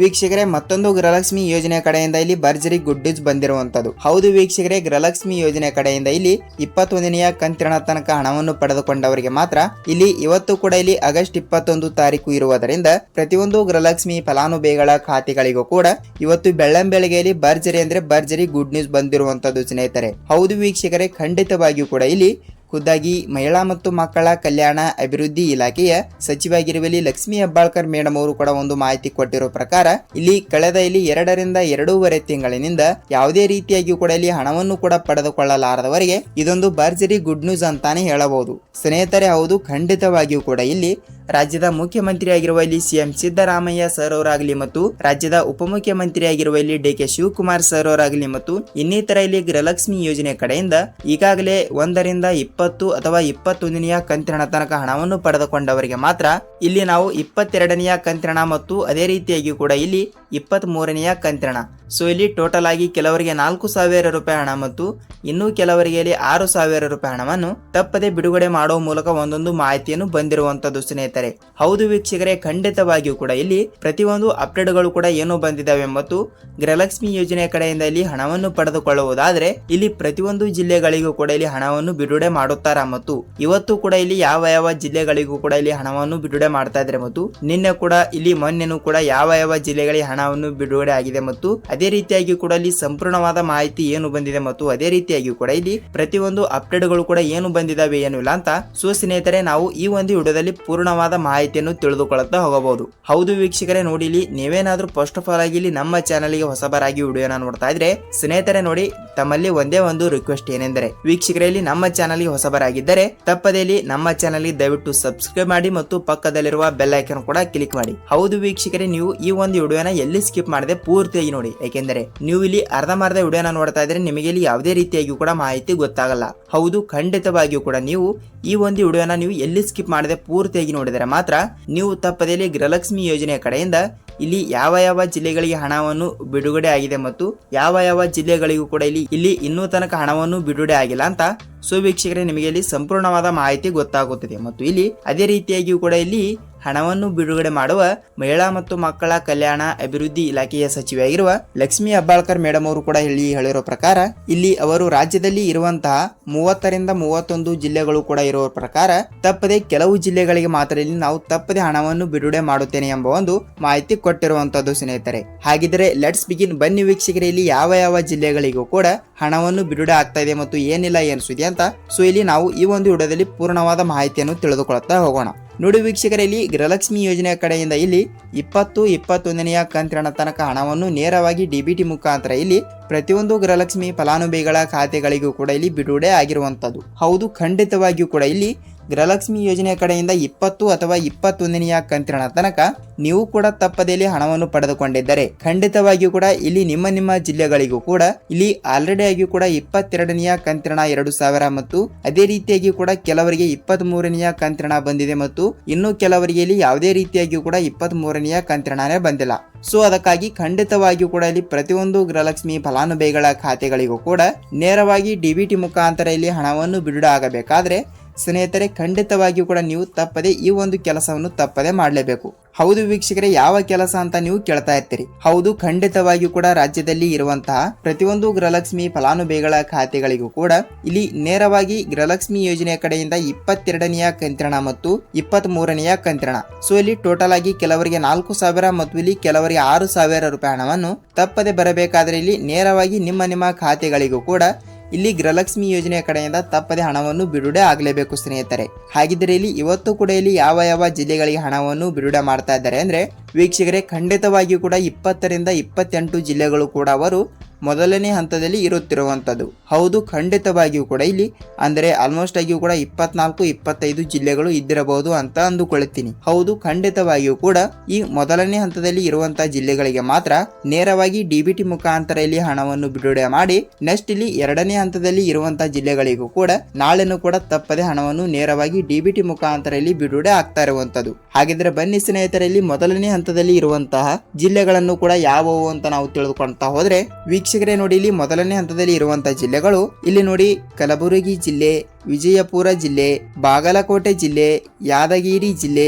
ವೀಕ್ಷಕರೇ, ಮತ್ತೊಂದು ಗೃಹಲಕ್ಷ್ಮಿ ಯೋಜನೆ ಕಡೆಯಿಂದ ಇಲ್ಲಿ ಭರ್ಜರಿ ಗುಡ್ ನ್ಯೂಸ್ ಬಂದಿರುವಂತದ್ದು ಹೌದು ವೀಕ್ಷಕರೇ, ಗೃಹಲಕ್ಷ್ಮಿ ಯೋಜನೆ ಕಡೆಯಿಂದ ಇಲ್ಲಿ ಇಪ್ಪತ್ತೊಂದನೆಯ ಕಂತಿನ ತನಕ ಹಣವನ್ನು ಪಡೆದುಕೊಂಡವರಿಗೆ ಮಾತ್ರ ಇಲ್ಲಿ ಇವತ್ತು ಕೂಡ ಇಲ್ಲಿ ಆಗಸ್ಟ್ ಇಪ್ಪತ್ತೊಂದು ತಾರೀಕು ಇರುವುದರಿಂದ ಪ್ರತಿಯೊಂದು ಗೃಹಲಕ್ಷ್ಮಿ ಫಲಾನುಭವಿಗಳ ಖಾತೆಗಳಿಗೂ ಕೂಡ ಇವತ್ತು ಬೆಳ್ಳಂಬೆಳಗ್ಗೆಯಲ್ಲಿ ಭರ್ಜರಿ ಅಂದ್ರೆ ಭರ್ಜರಿ ಗುಡ್ ನ್ಯೂಸ್ ಬಂದಿರುವಂತದ್ದು ಸ್ನೇಹಿತರೆ. ಹೌದು ವೀಕ್ಷಕರೇ, ಖಂಡಿತವಾಗಿಯೂ ಕೂಡ ಇಲ್ಲಿ ಖುದ್ದಾಗಿ ಮಹಿಳಾ ಮತ್ತು ಮಕ್ಕಳ ಕಲ್ಯಾಣ ಅಭಿವೃದ್ಧಿ ಇಲಾಖೆಯ ಸಚಿವಾಗಿರುವಲ್ಲಿ ಲಕ್ಷ್ಮೀ ಹೆಬ್ಬಾಳ್ಕರ್ ಮೇಡಮ್ ಅವರು ಕೂಡ ಒಂದು ಮಾಹಿತಿ ಕೊಟ್ಟಿರೋ ಪ್ರಕಾರ, ಇಲ್ಲಿ ಕಳೆದ ಇಲ್ಲಿ ಎರಡರಿಂದ ಎರಡೂವರೆ ತಿಂಗಳಿನಿಂದ ಯಾವುದೇ ರೀತಿಯಾಗಿ ಕೂಡ ಇಲ್ಲಿ ಹಣವನ್ನು ಕೂಡ ಪಡೆದುಕೊಳ್ಳಲಾರದವರಿಗೆ ಇದೊಂದು ಭರ್ಜರಿ ಗುಡ್ ನ್ಯೂಸ್ ಅಂತಾನೆ ಹೇಳಬಹುದು. ಸ್ನೇಹಿತರೆ, ಹೌದು, ಖಂಡಿತವಾಗಿಯೂ ಕೂಡ ಇಲ್ಲಿ ರಾಜ್ಯದ ಮುಖ್ಯಮಂತ್ರಿಯಾಗಿರುವ ಇಲ್ಲಿ ಸಿಎಂ ಸಿದ್ದರಾಮಯ್ಯ ಸರ್ ಅವರಾಗಲಿ ಮತ್ತು ರಾಜ್ಯದ ಉಪಮುಖ್ಯಮಂತ್ರಿಯಾಗಿರುವ ಇಲ್ಲಿ ಡಿ ಕೆ ಶಿವಕುಮಾರ್ ಸರ್ ಅವರಾಗಲಿ ಮತ್ತು ಇನ್ನಿತರ ಇಲ್ಲಿ ಗೃಹಲಕ್ಷ್ಮಿ ಯೋಜನೆ ಕಡೆಯಿಂದ ಈಗಾಗಲೇ ಒಂದರಿಂದ ಇಪ್ಪತ್ತು ಅಥವಾ ಇಪ್ಪತ್ತೊಂದನೆಯ ಕಂತಿನ ತನಕ ಹಣವನ್ನು ಪಡೆದುಕೊಂಡವರಿಗೆ ಮಾತ್ರ ಇಲ್ಲಿ ನಾವು ಇಪ್ಪತ್ತೆರಡನೆಯ ಕಂತಿನ ಮತ್ತು ಅದೇ ರೀತಿಯಾಗಿ ಕೂಡ ಇಲ್ಲಿ ಇಪ್ಪತ್ತ್ ಮೂರನೆಯ ಕಂತಿನ ಸೊ ಇಲ್ಲಿ ಟೋಟಲ್ ಆಗಿ ಕೆಲವರಿಗೆ ನಾಲ್ಕು ಸಾವಿರ ರೂಪಾಯಿ ಹಣ ಮತ್ತು ಇನ್ನೂ ಕೆಲವರಿಗೆ ಇಲ್ಲಿ ಆರು ಸಾವಿರ ರೂಪಾಯಿ ಹಣವನ್ನು ತಪ್ಪದೆ ಬಿಡುಗಡೆ ಮಾಡುವ ಮೂಲಕ ಒಂದೊಂದು ಮಾಹಿತಿಯನ್ನು ಬಂದಿರುವಂತದ್ದು ಸ್ನೇಹಿತರೆ. ಹೌದು ವೀಕ್ಷಕರೇ, ಖಂಡಿತವಾಗಿಯೂ ಕೂಡ ಇಲ್ಲಿ ಪ್ರತಿಯೊಂದು ಅಪ್ಡೇಟ್ಗಳು ಕೂಡ ಏನು ಬಂದಿದ್ದಾವೆ ಮತ್ತು ಗೃಹಲಕ್ಷ್ಮಿ ಯೋಜನೆ ಕಡೆಯಿಂದ ಇಲ್ಲಿ ಹಣವನ್ನು ಪಡೆದುಕೊಳ್ಳುವುದಾದ್ರೆ ಇಲ್ಲಿ ಪ್ರತಿಯೊಂದು ಜಿಲ್ಲೆಗಳಿಗೂ ಕೂಡ ಇಲ್ಲಿ ಹಣವನ್ನು ಬಿಡುಗಡೆ ಮಾಡುತ್ತಾರಾ ಮತ್ತು ಇವತ್ತು ಕೂಡ ಇಲ್ಲಿ ಯಾವ ಯಾವ ಜಿಲ್ಲೆಗಳಿಗೂ ಕೂಡ ಇಲ್ಲಿ ಹಣವನ್ನು ಬಿಡುಗಡೆ ಮಾಡ್ತಾ ಇದ್ದಾರೆ ಮತ್ತು ನಿನ್ನೆ ಕೂಡ ಇಲ್ಲಿ ಮೊನ್ನೆನೂ ಕೂಡ ಯಾವ ಯಾವ ಜಿಲ್ಲೆಗಳಿಗೆ ಹಣವನ್ನು ಬಿಡುಗಡೆ ಆಗಿದೆ ಮತ್ತು ಅದೇ ರೀತಿಯಾಗಿ ಕೂಡ ಇಲ್ಲಿ ಸಂಪೂರ್ಣವಾದ ಮಾಹಿತಿ ಏನು ಬಂದಿದೆ ಮತ್ತು ಅದೇ ರೀತಿಯಾಗಿ ಕೂಡ ಇಲ್ಲಿ ಪ್ರತಿಯೊಂದು ಅಪ್ಡೇಟ್ಗಳು ಕೂಡ ಏನು ಬಂದಿದಾವೆ ಏನು ಇಲ್ಲ ಅಂತ ಸೊ ಸ್ನೇಹಿತರೆ, ನಾವು ಈ ಒಂದು ವಿಡಿಯೋದಲ್ಲಿ ಪೂರ್ಣವಾದ ಮಾಹಿತಿಯನ್ನು ತಿಳಿದುಕೊಳ್ಳುತ್ತಾ ಹೋಗಬಹುದು. ಹೌದು ವೀಕ್ಷಕರೇ, ನೋಡಿ ಇಲ್ಲಿ ನೀವೇನಾದ್ರೂ ಫಸ್ಟ್ ಆಫ್ ಆಲ್ ಆಗಿ ಇಲ್ಲಿ ನಮ್ಮ ಚಾನಲ್ಗೆ ಹೊಸಬರಾಗಿ ವಿಡಿಯೋನ ನೋಡ್ತಾ ಇದ್ರೆ, ಸ್ನೇಹಿತರೆ, ನೋಡಿ ತಮ್ಮಲ್ಲಿ ಒಂದೇ ಒಂದು ರಿಕ್ವೆಸ್ಟ್ ಏನೆಂದರೆ, ವೀಕ್ಷಕರೇ, ಇಲ್ಲಿ ನಮ್ಮ ಚಾನಲ್ಗೆ ಹೊಸಬರಾಗಿದ್ದರೆ, ತಪ್ಪದೇ ಇಲ್ಲಿ ನಮ್ಮ ಚಾನಲ್ಗೆ ದಯವಿಟ್ಟು ಸಬ್ಸ್ಕ್ರೈಬ್ ಮಾಡಿ ಮತ್ತು ಪಕ್ಕದಲ್ಲಿರುವ ಬೆಲ್ ಐಕನ್ ಕೂಡ ಕ್ಲಿಕ್ ಮಾಡಿ. ಹೌದು ವೀಕ್ಷಕರೇ, ನೀವು ಈ ಒಂದು ವಿಡಿಯೋನ ಎಲ್ಲಿ ಸ್ಕಿಪ್ ಮಾಡದೆ ಪೂರ್ತಿಯಾಗಿ ನೋಡಿ. ಏಕೆಂದರೆ ನೀವು ಇಲ್ಲಿ ಅರ್ಧಂಬರ್ಧ ವಿಡಿಯೋನ ನೋಡ್ತಾ ಇದ್ರೆ ನಿಮಗೆ ಇಲ್ಲಿ ಯಾವುದೇ ರೀತಿಯಾಗಿಯೂ ಕೂಡ ಮಾಹಿತಿ ಗೊತ್ತಾಗಲ್ಲ. ಹೌದು, ಖಂಡಿತವಾಗಿಯೂ ಕೂಡ ನೀವು ಈ ಒಂದು ವಿಡಿಯೋನ ನೀವು ಎಲ್ಲಿ ಸ್ಕಿಪ್ ಮಾಡದೆ ಪೂರ್ತಿಯಾಗಿ ನೋಡಿದರೆ ಮಾತ್ರ ನೀವು ತಪ್ಪದಲ್ಲಿ ಗೃಹಲಕ್ಷ್ಮಿ ಯೋಜನೆಯ ಕಡೆಯಿಂದ ಇಲ್ಲಿ ಯಾವ ಯಾವ ಜಿಲ್ಲೆಗಳಿಗೆ ಹಣವನ್ನು ಬಿಡುಗಡೆ ಆಗಿದೆ ಮತ್ತು ಯಾವ ಯಾವ ಜಿಲ್ಲೆಗಳಿಗೂ ಕೂಡ ಇಲ್ಲಿ ಇಲ್ಲಿ ಇನ್ನೂ ತನಕ ಹಣವನ್ನು ಬಿಡುಗಡೆ ಆಗಿಲ್ಲ ಅಂತ ಸೊ ವೀಕ್ಷಕರೇ, ನಿಮಗೆ ಇಲ್ಲಿ ಸಂಪೂರ್ಣವಾದ ಮಾಹಿತಿ ಗೊತ್ತಾಗುತ್ತದೆ. ಮತ್ತು ಇಲ್ಲಿ ಅದೇ ರೀತಿಯಾಗಿಯೂ ಕೂಡ ಇಲ್ಲಿ ಹಣವನ್ನು ಬಿಡುಗಡೆ ಮಾಡುವ ಮಹಿಳಾ ಮತ್ತು ಮಕ್ಕಳ ಕಲ್ಯಾಣ ಅಭಿವೃದ್ಧಿ ಇಲಾಖೆಯ ಸಚಿವೆಯಾಗಿರುವ ಲಕ್ಷ್ಮೀ ಅಬ್ಬಾಳ್ಕರ್ ಮೇಡಮ್ ಅವರು ಕೂಡ ಹೇಳಿ ಹೇಳಿರೋ ಪ್ರಕಾರ, ಇಲ್ಲಿ ಅವರು ರಾಜ್ಯದಲ್ಲಿ ಇರುವಂತಹ ಮೂವತ್ತರಿಂದ ಮೂವತ್ತೊಂದು ಜಿಲ್ಲೆಗಳು ಕೂಡ ಇರುವ ಪ್ರಕಾರ, ತಪ್ಪದೆ ಕೆಲವು ಜಿಲ್ಲೆಗಳಿಗೆ ಮಾತ್ರ ಇಲ್ಲಿ ನಾವು ತಪ್ಪದೆ ಹಣವನ್ನು ಬಿಡುಗಡೆ ಮಾಡುತ್ತೇನೆ ಎಂಬ ಒಂದು ಮಾಹಿತಿ ಕೊಟ್ಟಿರುವಂತದ್ದು ಸ್ನೇಹಿತರೆ. ಹಾಗಿದ್ರೆ ಲೆಟ್ಸ್ ಬಿಗಿನ್ ಬನ್ನಿ ವೀಕ್ಷಕರೇ, ಇಲ್ಲಿ ಯಾವ ಯಾವ ಜಿಲ್ಲೆಗಳಿಗೂ ಕೂಡ ಹಣವನ್ನು ಬಿಡುಗಡೆ ಆಗ್ತಾ ಇದೆ ಮತ್ತು ಏನಿಲ್ಲ ಏನು ಸುದ್ದಿ ಅಂತ. ಸೊ ಇಲ್ಲಿ ನಾವು ಈ ಒಂದು ವಿಡಿಯೋದಲ್ಲಿ ಪೂರ್ಣವಾದ ಮಾಹಿತಿಯನ್ನು ತಿಳಿದುಕೊಳ್ಳುತ್ತಾ ಹೋಗೋಣ. ನೋಡಿ ವೀಕ್ಷಕರಲ್ಲಿ, ಗೃಹಲಕ್ಷ್ಮಿ ಯೋಜನೆಯ ಕಡೆಯಿಂದ ಇಲ್ಲಿ ಇಪ್ಪತ್ತು ಇಪ್ಪತ್ತೊಂದನೆಯ ಕಂತಿನ ತನಕ ಹಣವನ್ನು ನೇರವಾಗಿ ಡಿಬಿಟಿ ಮುಖಾಂತರ ಇಲ್ಲಿ ಪ್ರತಿಯೊಂದು ಗೃಹಲಕ್ಷ್ಮಿ ಫಲಾನುಭವಿಗಳ ಖಾತೆಗಳಿಗೂ ಕೂಡ ಇಲ್ಲಿ ಬಿಡುಗಡೆ ಆಗಿರುವಂತದ್ದು ಹೌದು, ಖಂಡಿತವಾಗಿಯೂ ಕೂಡ ಇಲ್ಲಿ ಗೃಹಲಕ್ಷ್ಮಿ ಯೋಜನೆಯ ಕಡೆಯಿಂದ ಇಪ್ಪತ್ತು ಅಥವಾ ಇಪ್ಪತ್ತೊಂದನೆಯ ಕಂತಿನ ತನಕ ನೀವು ಕೂಡ ತಪ್ಪದಲ್ಲಿ ಹಣವನ್ನು ಪಡೆದುಕೊಂಡಿದ್ದರೆ ಖಂಡಿತವಾಗಿಯೂ ಕೂಡ ಇಲ್ಲಿ ನಿಮ್ಮ ನಿಮ್ಮ ಜಿಲ್ಲೆಗಳಿಗೂ ಕೂಡ ಇಲ್ಲಿ ಆಲ್ರೆಡಿ ಆಗಿಯೂ ಕೂಡ ಇಪ್ಪತ್ತೆರಡನೆಯ ಕಂತಿನ ಎರಡು ಸಾವಿರ ಮತ್ತು ಅದೇ ರೀತಿಯಾಗಿ ಕೂಡ ಕೆಲವರಿಗೆ ಇಪ್ಪತ್ತ್ ಮೂರನೆಯ ಕಂತಿನ ಬಂದಿದೆ ಮತ್ತು ಇನ್ನು ಕೆಲವರಿಗೆ ಇಲ್ಲಿ ಯಾವುದೇ ರೀತಿಯಾಗಿಯೂ ಕೂಡ ಇಪ್ಪತ್ತ್ ಮೂರನೆಯ ಕಂತಿನೇ ಬಂದಿಲ್ಲ. ಸೊ ಅದಕ್ಕಾಗಿ ಖಂಡಿತವಾಗಿಯೂ ಕೂಡ ಇಲ್ಲಿ ಪ್ರತಿಯೊಂದು ಗೃಹಲಕ್ಷ್ಮಿ ಫಲಾನುಭವಿಗಳ ಖಾತೆಗಳಿಗೂ ಕೂಡ ನೇರವಾಗಿ ಡಿಬಿಟಿ ಮುಖಾಂತರ ಇಲ್ಲಿ ಹಣವನ್ನು ಬಿಡುಗಡೆ ಆಗಬೇಕಾದ್ರೆ ಸ್ನೇಹಿತರೆ, ಖಂಡಿತವಾಗಿಯೂ ಕೂಡ ನೀವು ತಪ್ಪದೆ ಈ ಒಂದು ಕೆಲಸವನ್ನು ತಪ್ಪದೆ ಮಾಡಲೇಬೇಕು. ಹೌದು ವೀಕ್ಷಕರೇ, ಯಾವ ಕೆಲಸ ಅಂತ ನೀವು ಕೇಳ್ತಾ ಇರ್ತೀರಿ? ಹೌದು, ಖಂಡಿತವಾಗಿಯೂ ಕೂಡ ರಾಜ್ಯದಲ್ಲಿ ಇರುವಂತಹ ಪ್ರತಿಯೊಂದು ಗೃಹಲಕ್ಷ್ಮಿ ಫಲಾನುಭವಿಗಳ ಖಾತೆಗಳಿಗೂ ಕೂಡ ಇಲ್ಲಿ ನೇರವಾಗಿ ಗೃಹಲಕ್ಷ್ಮಿ ಯೋಜನೆಯ ಕಡೆಯಿಂದ ಇಪ್ಪತ್ತೆರಡನೆಯ ಕಂತ್ರಣ ಮತ್ತು ಇಪ್ಪತ್ತ್ ಮೂರನೆಯ ಕಂತ್ರಣ. ಸೊ ಇಲ್ಲಿ ಟೋಟಲ್ ಆಗಿ ಕೆಲವರಿಗೆ ನಾಲ್ಕು ಸಾವಿರ ಮತ್ತು ಇಲ್ಲಿ ಕೆಲವರಿಗೆ ಆರು ಸಾವಿರ ರೂಪಾಯಿ ಹಣವನ್ನು ತಪ್ಪದೆ ಬರಬೇಕಾದ್ರೆ ಇಲ್ಲಿ ನೇರವಾಗಿ ನಿಮ್ಮ ನಿಮ್ಮ ಖಾತೆಗಳಿಗೂ ಕೂಡ ಇಲ್ಲಿ ಗೃಹಲಕ್ಷ್ಮಿ ಯೋಜನೆಯ ಕಡೆಯಿಂದ ತಪ್ಪದೆ ಹಣವನ್ನು ಬಿಡುಗಡೆ ಆಗಲೇಬೇಕು ಸ್ನೇಹಿತರೆ. ಹಾಗಿದ್ದರೆ ಇಲ್ಲಿ ಇವತ್ತು ಕೂಡ ಇಲ್ಲಿ ಯಾವ ಯಾವ ಜಿಲ್ಲೆಗಳಿಗೆ ಹಣವನ್ನು ಬಿಡುಗಡೆ ಮಾಡ್ತಾ ಇದ್ದಾರೆ ಅಂದ್ರೆ, ವೀಕ್ಷಕರೇ, ಖಂಡಿತವಾಗಿಯೂ ಕೂಡ ಇಪ್ಪತ್ತರಿಂದ ಇಪ್ಪತ್ತೆಂಟು ಜಿಲ್ಲೆಗಳು ಕೂಡ ಅವರು ಮೊದಲನೇ ಹಂತದಲ್ಲಿ ಇರುತ್ತಿರುವಂಥದ್ದು. ಹೌದು, ಖಂಡಿತವಾಗಿಯೂ ಕೂಡ ಇಲ್ಲಿ, ಅಂದರೆ ಆಲ್ಮೋಸ್ಟ್ ಆಗಿಯೂ ಕೂಡ ಇಪ್ಪತ್ನಾಲ್ಕು, ಇಪ್ಪತ್ತೈದು ಜಿಲ್ಲೆಗಳು ಇದ್ದಿರಬಹುದು ಅಂತ ಅಂದುಕೊಳ್ಳುತ್ತೀನಿ. ಹೌದು, ಖಂಡಿತವಾಗಿಯೂ ಕೂಡ ಈ ಮೊದಲನೇ ಹಂತದಲ್ಲಿ ಇರುವಂತಹ ಜಿಲ್ಲೆಗಳಿಗೆ ಮಾತ್ರ ನೇರವಾಗಿ ಡಿಬಿಟಿ ಮುಖಾಂತರ ಇಲ್ಲಿ ಹಣವನ್ನು ಬಿಡುಗಡೆ ಮಾಡಿ ನೆಕ್ಸ್ಟ್ ಇಲ್ಲಿ ಎರಡನೇ ಹಂತದಲ್ಲಿ ಇರುವಂತಹ ಜಿಲ್ಲೆಗಳಿಗೂ ಕೂಡ ನಾಳೆನೂ ಕೂಡ ತಪ್ಪದೆ ಹಣವನ್ನು ನೇರವಾಗಿ ಡಿಬಿಟಿ ಮುಖಾಂತರ ಇಲ್ಲಿ ಬಿಡುಗಡೆ ಆಗ್ತಾ ಇರುವಂತದ್ದು ಹಾಗಿದ್ರೆ ಬನ್ನಿ ಸ್ನೇಹಿತರಲ್ಲಿ ಮೊದಲನೇ ಹಂತದಲ್ಲಿ ಇರುವಂತಹ ಜಿಲ್ಲೆಗಳನ್ನು ಕೂಡ ಯಾವುವು ಅಂತ ನಾವು ತಿಳಿದುಕೊಳ್ತಾ ಹೋದ್ರೆ ವೀಕ್ಷಕರೇ ನೋಡಿ, ಇಲ್ಲಿ ಮೊದಲನೇ ಹಂತದಲ್ಲಿ ಇರುವಂತಹ ಜಿಲ್ಲೆಗಳು. ಇಲ್ಲಿ ನೋಡಿ, ಕಲಬುರಗಿ ಜಿಲ್ಲೆ, ವಿಜಯಪುರ ಜಿಲ್ಲೆ, ಬಾಗಲಕೋಟೆ ಜಿಲ್ಲೆ, ಯಾದಗಿರಿ ಜಿಲ್ಲೆ,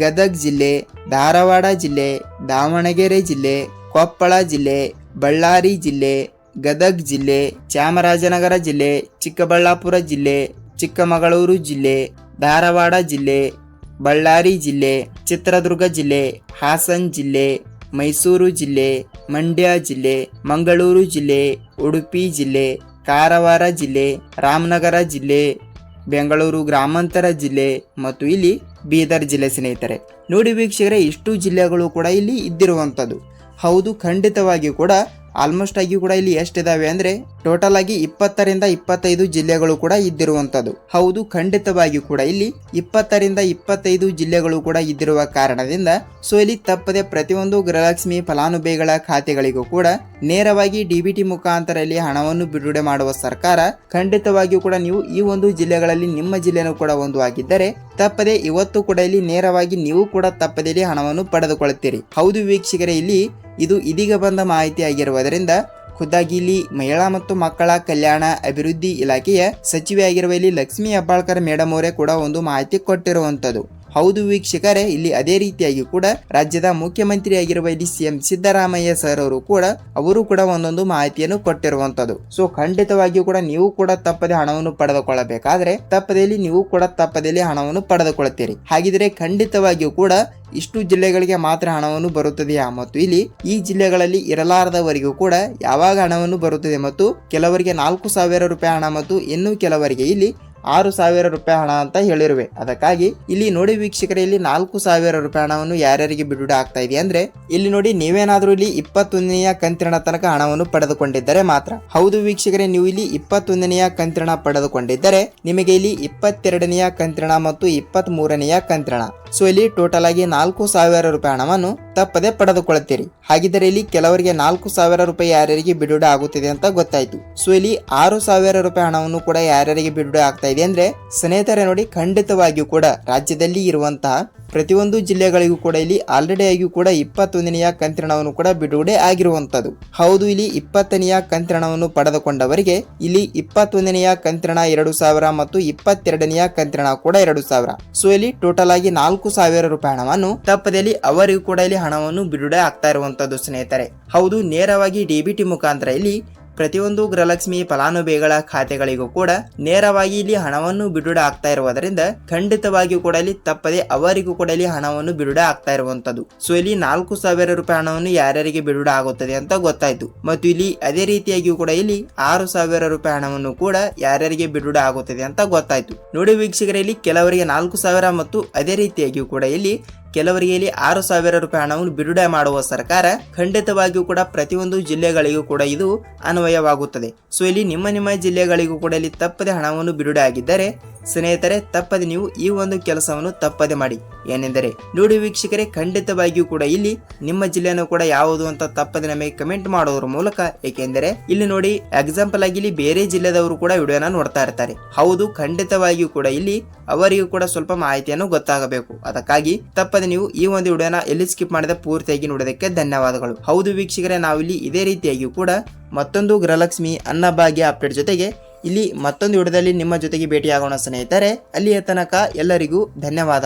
ಗದಗ್ ಜಿಲ್ಲೆ, ಧಾರವಾಡ ಜಿಲ್ಲೆ, ದಾವಣಗೆರೆ ಜಿಲ್ಲೆ, ಕೊಪ್ಪಳ ಜಿಲ್ಲೆ, ಬಳ್ಳಾರಿ ಜಿಲ್ಲೆ, ಗದಗ್ ಜಿಲ್ಲೆ, ಚಾಮರಾಜನಗರ ಜಿಲ್ಲೆ, ಚಿಕ್ಕಬಳ್ಳಾಪುರ ಜಿಲ್ಲೆ, ಚಿಕ್ಕಮಗಳೂರು ಜಿಲ್ಲೆ, ಧಾರವಾಡ ಜಿಲ್ಲೆ, ಬಳ್ಳಾರಿ ಜಿಲ್ಲೆ, ಚಿತ್ರದುರ್ಗ ಜಿಲ್ಲೆ, ಹಾಸನ್ ಜಿಲ್ಲೆ ಮೈಸೂರು ಜಿಲ್ಲೆ, ಮಂಡ್ಯ ಜಿಲ್ಲೆ, ಮಂಗಳೂರು ಜಿಲ್ಲೆ, ಉಡುಪಿ ಜಿಲ್ಲೆ, ಕಾರವಾರ ಜಿಲ್ಲೆ, ರಾಮನಗರ ಜಿಲ್ಲೆ, ಬೆಂಗಳೂರು ಗ್ರಾಮಾಂತರ ಜಿಲ್ಲೆ ಮತ್ತು ಇಲ್ಲಿ ಬೀದರ್ ಜಿಲ್ಲೆ ಸ್ನೇಹಿತರೆ. ನೋಡಿ ವೀಕ್ಷಕರೇ, ಇಷ್ಟು ಜಿಲ್ಲೆಗಳು ಕೂಡ ಇಲ್ಲಿ ಇದ್ದಿರುವಂಥದ್ದು. ಹೌದು, ಖಂಡಿತವಾಗಿಯೂ ಕೂಡ ಆಲ್ಮೋಸ್ಟ್ ಆಗಿ ಕೂಡ ಇಲ್ಲಿ ಎಷ್ಟಿದಾವೆ ಅಂದ್ರೆ ಟೋಟಲ್ ಆಗಿ ಇಪ್ಪತ್ತರಿಂದ ಇಪ್ಪತ್ತೈದು ಜಿಲ್ಲೆಗಳು ಕೂಡ ಇದ್ದಿರುವಂತದ್ದು. ಹೌದು, ಖಂಡಿತವಾಗಿಯೂ ಕೂಡ ಇಲ್ಲಿ ಇಪ್ಪತ್ತರಿಂದ ಇಪ್ಪತ್ತೈದು ಜಿಲ್ಲೆಗಳು ಕೂಡ ಇದ್ದಿರುವ ಕಾರಣದಿಂದ ಸೊ ಇಲ್ಲಿ ತಪ್ಪದೆ ಪ್ರತಿಯೊಂದು ಗೃಹಲಕ್ಷ್ಮಿ ಫಲಾನುಭವಿಗಳ ಖಾತೆಗಳಿಗೂ ಕೂಡ ನೇರವಾಗಿ ಡಿಬಿಟಿ ಮುಖಾಂತರ ಇಲ್ಲಿ ಹಣವನ್ನು ಬಿಡುಗಡೆ ಮಾಡುವ ಸರ್ಕಾರ ಖಂಡಿತವಾಗಿಯೂ ಕೂಡ ನೀವು ಈ ಒಂದು ಜಿಲ್ಲೆಗಳಲ್ಲಿ ನಿಮ್ಮ ಜಿಲ್ಲೆನೂ ಕೂಡ ಒಂದು ಆಗಿದ್ದರೆ ತಪ್ಪದೆ ಇವತ್ತು ಕೂಡ ಇಲ್ಲಿ ನೇರವಾಗಿ ನೀವು ಕೂಡ ತಪ್ಪದೆ ಹಣವನ್ನು ಪಡೆದುಕೊಳ್ಳುತ್ತೀರಿ. ಹೌದು ವೀಕ್ಷಕರೇ, ಇಲ್ಲಿ ಇದು ಇದೀಗ ಬಂದ ಮಾಹಿತಿ ಆಗಿರುವುದರಿಂದ ಖುದ್ದಾಗಿಲಿ ಮಹಿಳಾ ಮತ್ತು ಮಕ್ಕಳ ಕಲ್ಯಾಣ ಅಭಿವೃದ್ಧಿ ಇಲಾಖೆಯ ಸಚಿವೆಯಾಗಿರುವ ಇಲ್ಲಿ ಲಕ್ಷ್ಮೀ ಹೆಬ್ಬಾಳ್ಕರ್ ಮೇಡಮ್ ಅವರೇ ಕೂಡ ಒಂದು ಮಾಹಿತಿ ಕೊಟ್ಟಿರುವಂತದ್ದು ಹೌದು ವೀಕ್ಷಕರೇ, ಇಲ್ಲಿ ಅದೇ ರೀತಿಯಾಗಿ ಕೂಡ ರಾಜ್ಯದ ಮುಖ್ಯಮಂತ್ರಿಯಾಗಿರುವ ಇಲ್ಲಿ ಸಿಎಂ ಸಿದ್ದರಾಮಯ್ಯ ಸರ್ ಅವರು ಕೂಡ ಅವರು ಕೂಡ ಒಂದೊಂದು ಮಾಹಿತಿಯನ್ನು ಕೊಟ್ಟಿರುವಂತದ್ದು. ಸೊ ಖಂಡಿತವಾಗಿಯೂ ಕೂಡ ನೀವು ಕೂಡ ತಪ್ಪದೆ ಹಣವನ್ನು ಪಡೆದುಕೊಳ್ಳಬೇಕಾದ್ರೆ ತಪ್ಪದಲ್ಲಿ ನೀವು ಕೂಡ ತಪ್ಪದಲ್ಲಿ ಹಣವನ್ನು ಪಡೆದುಕೊಳ್ಳುತ್ತೀರಿ. ಹಾಗಿದ್ರೆ ಖಂಡಿತವಾಗಿಯೂ ಕೂಡ ಇಷ್ಟು ಜಿಲ್ಲೆಗಳಿಗೆ ಮಾತ್ರ ಹಣವನ್ನು ಬರುತ್ತದೆಯಾ? ಮತ್ತು ಇಲ್ಲಿ ಈ ಜಿಲ್ಲೆಗಳಲ್ಲಿ ಇರಲಾರದವರಿಗೂ ಕೂಡ ಯಾವಾಗ ಹಣವನ್ನು ಬರುತ್ತದೆ? ಮತ್ತು ಕೆಲವರಿಗೆ ನಾಲ್ಕು ಸಾವಿರ ರೂಪಾಯಿ ಹಣ ಮತ್ತು ಇನ್ನು ಕೆಲವರಿಗೆ ಇಲ್ಲಿ ಆರು ಸಾವಿರ ರೂಪಾಯಿ ಹಣ ಅಂತ ಹೇಳಿರುವೆ. ಅದಕ್ಕಾಗಿ ಇಲ್ಲಿ ನೋಡಿ ವೀಕ್ಷಕರೇ, ಇಲ್ಲಿ ನಾಲ್ಕು ಸಾವಿರ ರೂಪಾಯಿ ಹಣವನ್ನು ಯಾರ್ಯಾರಿಗೆ ಬಿಡುಗಡೆ ಆಗ್ತಾ ಇದೆ ಅಂದ್ರೆ, ಇಲ್ಲಿ ನೋಡಿ ನೀವೇನಾದ್ರೂ ಇಲ್ಲಿ ಇಪ್ಪತ್ತೊಂದನೆಯ ಕಂತಿನ ತನಕ ಹಣವನ್ನು ಪಡೆದುಕೊಂಡಿದ್ದರೆ ಮಾತ್ರ. ಹೌದು ವೀಕ್ಷಕರೇ, ನೀವು ಇಲ್ಲಿ ಇಪ್ಪತ್ತೊಂದನೆಯ ಕಂತಿನ ಪಡೆದುಕೊಂಡಿದ್ದರೆ, ನಿಮಗೆ ಇಲ್ಲಿ ಇಪ್ಪತ್ತೆರಡನೆಯ ಕಂತಿನ ಮತ್ತು ಇಪ್ಪತ್ತ್ ಮೂರನೆಯ ಕಂತಿನ ಸೊ ಇಲ್ಲಿ ಟೋಟಲ್ ಆಗಿ ನಾಲ್ಕು ಸಾವಿರ ರೂಪಾಯಿ ಹಣವನ್ನು ತಪ್ಪದೆ ಪಡೆದುಕೊಳ್ಳುತ್ತೀರಿ. ಹಾಗಿದ್ದರೆ ಇಲ್ಲಿ ಕೆಲವರಿಗೆ ನಾಲ್ಕು ಸಾವಿರ ರೂಪಾಯಿ ಯಾರ್ಯಾರಿಗೆ ಬಿಡುಗಡೆ ಆಗುತ್ತಿದೆ ಅಂತ ಗೊತ್ತಾಯ್ತು. ಸೊ ಇಲ್ಲಿ ಆರು ಸಾವಿರ ರೂಪಾಯಿ ಹಣವನ್ನು ಕೂಡ ಯಾರ್ಯಾರಿಗೆ ಬಿಡುಗಡೆ ಆಗ್ತಾ ಅಂದ್ರೆ ಸ್ನೇಹಿತರೆ ನೋಡಿ, ಖಂಡಿತವಾಗಿಯೂ ಕೂಡ ರಾಜ್ಯದಲ್ಲಿ ಇರುವಂತಹ ಪ್ರತಿಯೊಂದು ಜಿಲ್ಲೆಗಳಿಗೂ ಕೂಡ ಇಲ್ಲಿ ಆಲ್ರೆಡಿ ಆಗಿಯೂ ಕೂಡ ಇಪ್ಪತ್ತೊಂದನೆಯ ಕಂತ್ರಣವನ್ನು ಕೂಡ ಬಿಡುಗಡೆ ಆಗಿರುವಂತದ್ದು ಹೌದು, ಇಲ್ಲಿ ಇಪ್ಪತ್ತನೆಯ ಕಂತ್ರಣವನ್ನು ಪಡೆದುಕೊಂಡವರಿಗೆ ಇಲ್ಲಿ ಇಪ್ಪತ್ತೊಂದನೆಯ ಕಂತ್ರಣ ಎರಡು ಸಾವಿರ ಮತ್ತು ಇಪ್ಪತ್ತೆರಡನೆಯ ಕಂತ್ರಣ ಕೂಡ ಎರಡು ಸಾವಿರ. ಸೊ ಇಲ್ಲಿ ಟೋಟಲ್ ಆಗಿ ನಾಲ್ಕು ಸಾವಿರ ರೂಪಾಯಿ ಹಣವನ್ನು ತಪ್ಪದಲ್ಲಿ ಅವರಿಗೂ ಕೂಡ ಇಲ್ಲಿ ಹಣವನ್ನು ಬಿಡುಗಡೆ ಆಗ್ತಾ ಇರುವಂತದ್ದು ಸ್ನೇಹಿತರೆ. ಹೌದು, ನೇರವಾಗಿ ಡಿಬಿಟಿ ಮುಖಾಂತರ ಇಲ್ಲಿ ಪ್ರತಿಯೊಂದು ಗೃಹಲಕ್ಷ್ಮಿ ಫಲಾನುಭವಿಗಳ ಖಾತೆಗಳಿಗೂ ಕೂಡ ನೇರವಾಗಿ ಇಲ್ಲಿ ಹಣವನ್ನು ಬಿಡುಗಡೆ ಆಗ್ತಾ ಇರುವುದರಿಂದ ಖಂಡಿತವಾಗಿಯೂ ಕೂಡ ಇಲ್ಲಿ ತಪ್ಪದೆ ಅವರಿಗೂ ಕೂಡ ಇಲ್ಲಿ ಹಣವನ್ನು ಬಿಡುಗಡೆ ಆಗ್ತಾ ಇರುವಂತದ್ದು ಸೊ ಇಲ್ಲಿ ನಾಲ್ಕು ಸಾವಿರ ರೂಪಾಯಿ ಹಣವನ್ನು ಯಾರ್ಯಾರಿಗೆ ಬಿಡುಗಡೆ ಆಗುತ್ತದೆ ಅಂತ ಗೊತ್ತಾಯ್ತು. ಮತ್ತು ಇಲ್ಲಿ ಅದೇ ರೀತಿಯಾಗಿಯೂ ಕೂಡ ಇಲ್ಲಿ ಆರು ಸಾವಿರ ರೂಪಾಯಿ ಹಣವನ್ನು ಕೂಡ ಯಾರ್ಯಾರಿಗೆ ಬಿಡುಗಡೆ ಆಗುತ್ತದೆ ಅಂತ ಗೊತ್ತಾಯ್ತು. ನೋಡಿ ವೀಕ್ಷಕರಲ್ಲಿ ಕೆಲವರಿಗೆ ನಾಲ್ಕು ಸಾವಿರ ಮತ್ತು ಅದೇ ರೀತಿಯಾಗಿಯೂ ಕೂಡ ಇಲ್ಲಿ ಕೆಲವರಿಗೆ ಇಲ್ಲಿ ಆರು ಸಾವಿರ ರೂಪಾಯಿ ಹಣವನ್ನು ಬಿಡುಗಡೆ ಮಾಡುವ ಸರ್ಕಾರ ಖಂಡಿತವಾಗಿಯೂ ಕೂಡ ಪ್ರತಿಯೊಂದು ಜಿಲ್ಲೆಗಳಿಗೂ ಕೂಡ ಇದು ಅನ್ವಯವಾಗುತ್ತದೆ. ಸೊ ಇಲ್ಲಿ ನಿಮ್ಮ ನಿಮ್ಮ ಜಿಲ್ಲೆಗಳಿಗೂ ಕೂಡ ಇಲ್ಲಿ ತಪ್ಪದೆ ಹಣವನ್ನು ಬಿಡುಗಡೆ ಆಗಿದ್ದರೆ, ಸ್ನೇಹಿತರೆ, ತಪ್ಪದೆ ನೀವು ಈ ಒಂದು ಕೆಲಸವನ್ನು ತಪ್ಪದೆ ಮಾಡಿ. ಏನೆಂದರೆ, ನೋಡಿ ವೀಕ್ಷಕರೇ, ಖಂಡಿತವಾಗಿಯೂ ಕೂಡ ಇಲ್ಲಿ ನಿಮ್ಮ ಜಿಲ್ಲೆಯನ್ನು ಕೂಡ ಯಾವುದು ಅಂತ ತಪ್ಪದೆ ನಮಗೆ ಕಮೆಂಟ್ ಮಾಡೋದ್ರ ಮೂಲಕ, ಏಕೆಂದರೆ, ಇಲ್ಲಿ ನೋಡಿ ಎಕ್ಸಾಂಪಲ್ ಆಗಿ ಇಲ್ಲಿ ಬೇರೆ ಜಿಲ್ಲೆದವರು ಕೂಡ ವಿಡಿಯೋನ ನೋಡ್ತಾ ಇರ್ತಾರೆ. ಹೌದು, ಖಂಡಿತವಾಗಿಯೂ ಕೂಡ ಇಲ್ಲಿ ಅವರಿಗೂ ಕೂಡ ಸ್ವಲ್ಪ ಮಾಹಿತಿಯನ್ನು ಗೊತ್ತಾಗಬೇಕು. ಅದಕ್ಕಾಗಿ ತಪ್ಪದೆ ನೀವು ಈ ಒಂದು ವಿಡಿಯೋನ ಎಲ್ಲಿ ಸ್ಕಿಪ್ ಮಾಡಿದ ಪೂರ್ತಿಯಾಗಿ ನೋಡೋದಕ್ಕೆ ಧನ್ಯವಾದಗಳು. ಹೌದು ವೀಕ್ಷಕರೇ ನಾವಿಲ್ಲಿ ಇದೇ ರೀತಿಯಾಗಿಯೂ ಕೂಡ ಮತ್ತೊಂದು ಗೃಹಲಕ್ಷ್ಮಿ ಅನ್ನಭಾಗ್ಯ ಅಪ್ಡೇಟ್ ಜೊತೆಗೆ ಇಲ್ಲಿ ಮತ್ತೊಂದು ವಿಡಿಯೋದಲ್ಲಿ ನಿಮ್ಮ ಜೊತೆಗೆ ಭೇಟಿಯಾಗೋಣ ಸ್ನೇಹಿತರೆ. ಅಲ್ಲಿಯ ತನಕ ಎಲ್ಲರಿಗೂ ಧನ್ಯವಾದ.